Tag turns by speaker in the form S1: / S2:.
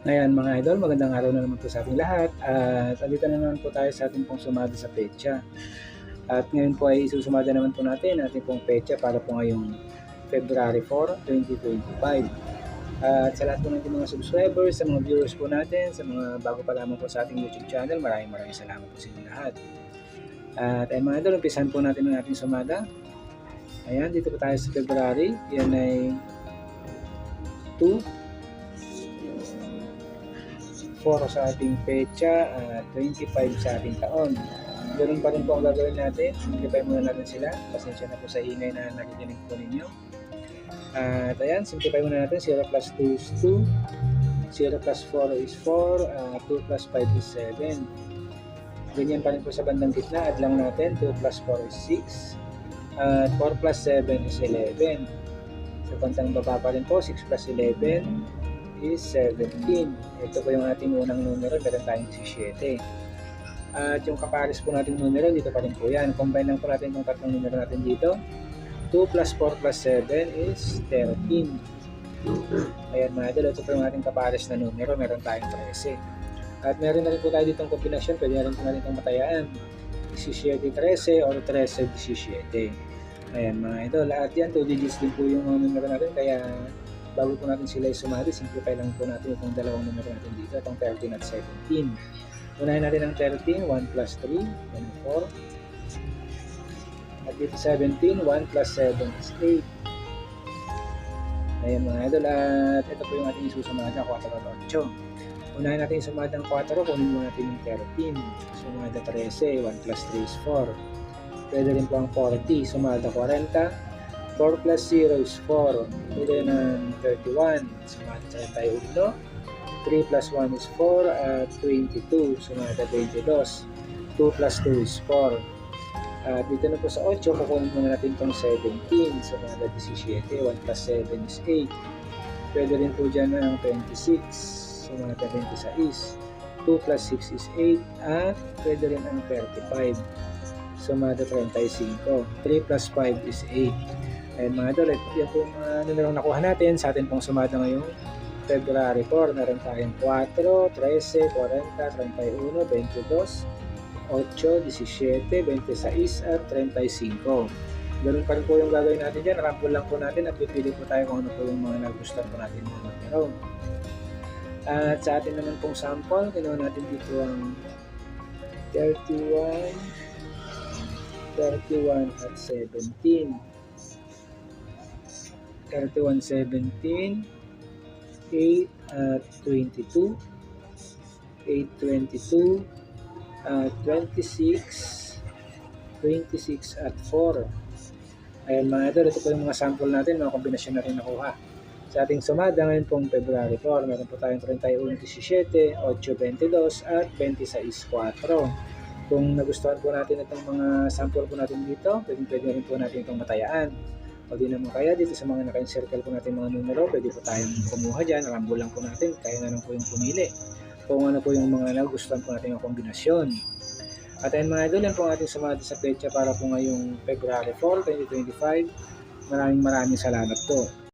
S1: Ngayon mga idol, magandang araw na naman po sa ating lahat at andito na naman po tayo sa ating pong sumada sa pecha. At ngayon po ay isusumada naman po natin ating pong pecha para po ngayong February 4, 2025. At sa lahat po natin mga subscribers, sa mga viewers po natin, sa mga bago pa lamang po sa ating YouTube channel, maraming maraming salamat po sa inyo lahat. At ay mga idol, umpisahan po natin ang ating sumada. Ayan, dito po tayo sa February. Yan ay 2, 4 sa ating pecha at 25 sa ating taon. Ganun pa rin po ang gagawin natin. Simplify muna natin sila. Pasensya na po sa ingay na nakikinig po ninyo. At ayan, simplify muna natin. 0 plus 2 is 2. 0 plus 4 is 4. Uh, 2 plus 5 is 7. Ganyan pa rin po sa bandang gitna. Add lang natin. 2 plus 4 is 6. At 4 plus 7 is 11. Sa bandang baba pa rin po, 6 plus 11 is 17. Ito po yung ating unang numero, meron tayong 17. At yung kapares po nating numero, dito pa rin po yan. Combine lang po natin yung tatlong numero natin dito. 2 plus 4 plus 7 is 13. Ayan mga idol, ito po yung ating kapares na numero, meron tayong 13. At meron na rin po tayo ditong kombinasyon, pwede na rin po natin itong matayaan. 17-13 or 13-17. Ayan mga idol, at yan, 2 digits din po yung numero natin, kaya bago po natin sila isumali, simplify lang po natin itong dalawang numero natin dito, itong 13 at 17. Unahin natin ang 13, 1 plus 3, yan ang 4. At dito 17, 1 plus 7 is 8. Ayan mga idol, at ito po yung ating isusumada, 4 at 8. Unahin natin sumada ang 4, kunin muna natin yung 13. Sumada 13, 1 plus 3 is 4. Pwede rin po ang 40, sumada 40. 4 plus 0 is 4. Pwede ng 31. Sumada 31. 3 plus 1 is 4 at 22. Sumada 22. 2 plus 2 is 4. At dito na po sa 8, kukunin muna natin itong 17. Sumada 17. 1 plus 7 is 8. Pwede rin po dyan ang 26. Sumada 26. 2 plus 6 is 8. At pwede rin ang 35. Sumada 35. 3 plus 5 is 8. Ayan mga idol, ito yan po yung uh, numero nakuha natin sa atin pong sumada ngayong February 4. Meron tayong 4, 13, 40, 31, 22, 8, 17, 26 at 35. Ganun pa rin po yung gagawin natin dyan. Ramble lang po natin at pipili po tayo kung ano po yung mga nagustuhan po natin mga numero. At sa atin naman pong sample, ginawa natin dito ang 31, 31 at 17. 31, 17, 8 at 22, 8, 22, at 26, 26 at 4. Ayan mga idol, ito po yung mga sample natin, mga kombinasyon na rin nakuha. Sa ating sumada ngayon pong February 4, meron po tayong 31, 17, 8, 22 at 26, 4. Kung nagustuhan po natin itong mga sample po natin dito, pwede, pwede rin po natin itong matayaan. O di naman kaya dito sa mga naka-encircle po natin mga numero, pwede po tayong kumuha dyan, ramble lang po natin, kaya na lang po yung pumili. Kung ano po yung mga nagustuhan po natin yung kombinasyon. At ayun mga idol, yan po ang ating sumada sa pecha para po ngayong February 4, 2025. Maraming maraming salamat po.